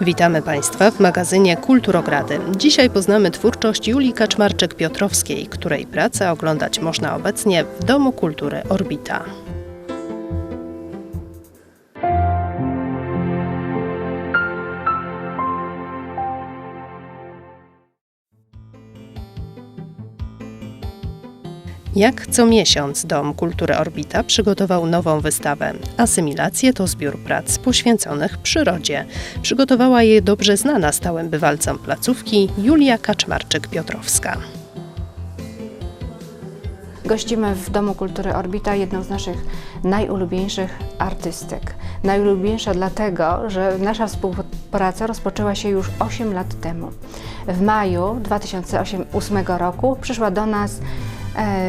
Witamy Państwa w magazynie Kulturogrady. Dzisiaj poznamy twórczość Julii Kaczmarczyk-Piotrowskiej, której pracę oglądać można obecnie w Domu Kultury Orbita. Jak co miesiąc Dom Kultury Orbita przygotował nową wystawę. Asymilacje to zbiór prac poświęconych przyrodzie. Przygotowała je dobrze znana stałym bywalcom placówki Julia Kaczmarczyk-Piotrowska. Gościmy w Domu Kultury Orbita jedną z naszych najulubieńszych artystek. Najulubieńsza dlatego, że nasza współpraca rozpoczęła się już 8 lat temu. W maju 2008 roku przyszła do nas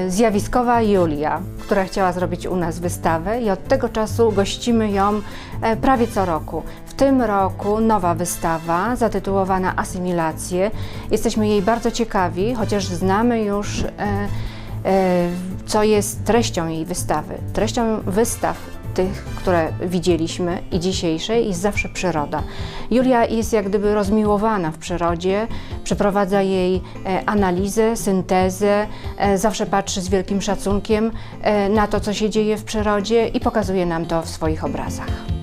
zjawiskowa Julia, która chciała zrobić u nas wystawę i od tego czasu gościmy ją e, prawie co roku. W tym roku nowa wystawa zatytułowana Asymilacje. Jesteśmy jej bardzo ciekawi, chociaż znamy już e, e, co jest treścią jej wystawy. Treścią wystaw tych, które widzieliśmy i dzisiejszej jest zawsze przyroda. Julia jest jak gdyby rozmiłowana w przyrodzie, przeprowadza jej e, analizę, syntezę, e, zawsze patrzy z wielkim szacunkiem e, na to, co się dzieje w przyrodzie i pokazuje nam to w swoich obrazach.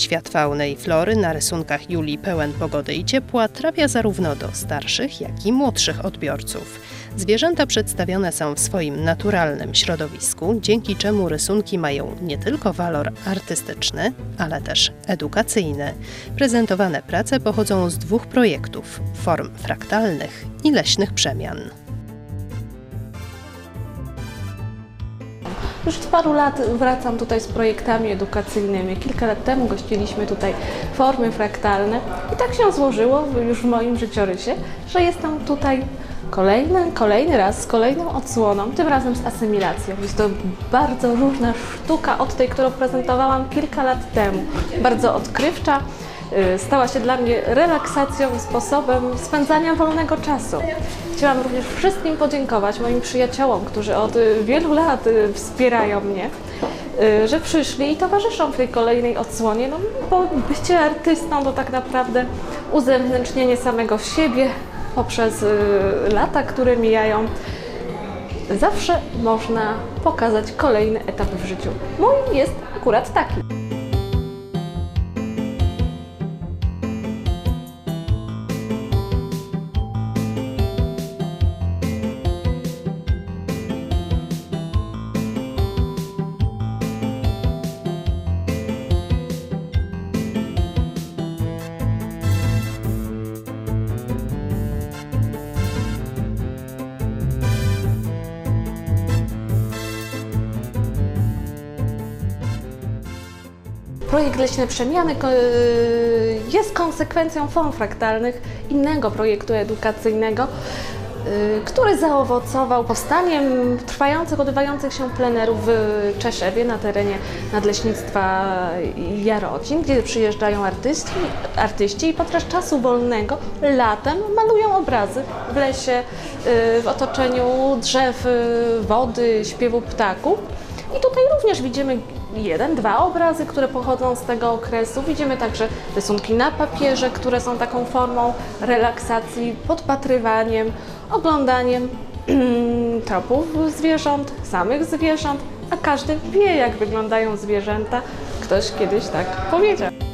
Świat fauny i flory na rysunkach Julii pełen pogody i ciepła trafia zarówno do starszych, jak i młodszych odbiorców. Zwierzęta przedstawione są w swoim naturalnym środowisku, dzięki czemu rysunki mają nie tylko walor artystyczny, ale też edukacyjny. Prezentowane prace pochodzą z dwóch projektów form fraktalnych i leśnych przemian. Już od paru lat wracam tutaj z projektami edukacyjnymi. Kilka lat temu gościliśmy tutaj formy fraktalne i tak się złożyło już w moim życiorysie, że jestem tutaj kolejny, kolejny raz z kolejną odsłoną, tym razem z asymilacją. Jest to bardzo różna sztuka od tej, którą prezentowałam kilka lat temu. Bardzo odkrywcza, stała się dla mnie relaksacją sposobem spędzania wolnego czasu. Chciałam również wszystkim podziękować moim przyjaciołom, którzy od y, wielu lat y, wspierają mnie, y, że przyszli i towarzyszą w tej kolejnej odsłonie, no bo bycie artystą to tak naprawdę uzewnętrznienie samego siebie poprzez y, lata, które mijają. Zawsze można pokazać kolejny etap w życiu. Mój jest akurat taki. Projekt Leśne Przemiany ko- jest konsekwencją form fraktalnych innego projektu edukacyjnego, y, który zaowocował powstaniem trwających, odbywających się plenerów w Czeszewie na terenie Nadleśnictwa Jarocin, gdzie przyjeżdżają artyści, artyści i podczas czasu wolnego latem malują obrazy w lesie, y, w otoczeniu drzew, y, wody, śpiewu ptaków. I tutaj również widzimy jeden, dwa obrazy, które pochodzą z tego okresu. Widzimy także rysunki na papierze, które są taką formą relaksacji, podpatrywaniem, oglądaniem tropów zwierząt, samych zwierząt, a każdy wie, jak wyglądają zwierzęta. Ktoś kiedyś tak powiedział.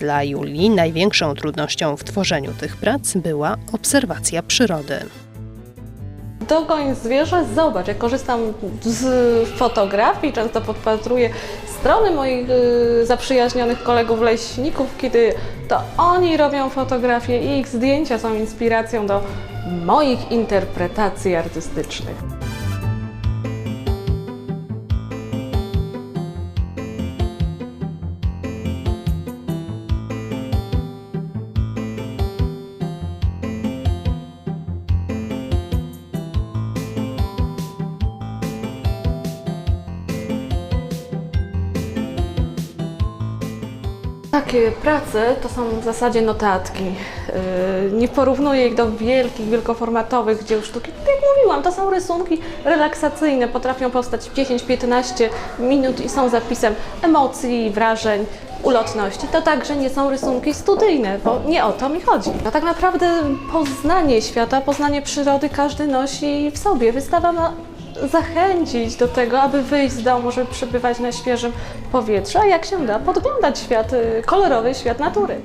Dla Julii największą trudnością w tworzeniu tych prac była obserwacja przyrody. dogoń zwierzę, zobacz, ja korzystam z fotografii, często podpatruję strony moich y, zaprzyjaźnionych kolegów leśników, kiedy to oni robią fotografie i ich zdjęcia są inspiracją do moich interpretacji artystycznych. Takie prace to są w zasadzie notatki. Yy, Nie porównuję ich do wielkich, wielkoformatowych dzieł sztuki. Tak jak mówiłam, to są rysunki relaksacyjne, potrafią powstać w 10-15 minut i są zapisem emocji, wrażeń, ulotności. To także nie są rysunki studyjne, bo nie o to mi chodzi. No tak naprawdę poznanie świata, poznanie przyrody każdy nosi w sobie. Wystawa ma zachęcić do tego, aby wyjść z domu, żeby przebywać na świeżym powietrzu, a jak się da, podglądać świat, y, kolorowy świat natury.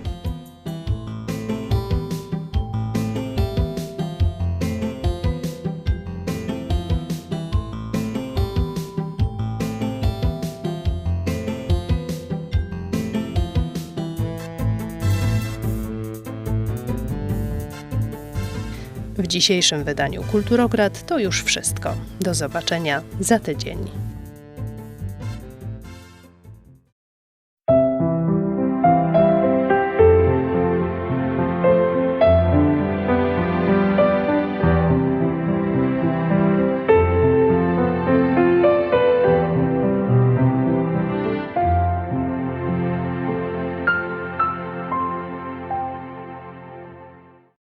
W dzisiejszym wydaniu Kulturograd to już wszystko. Do zobaczenia za tydzień.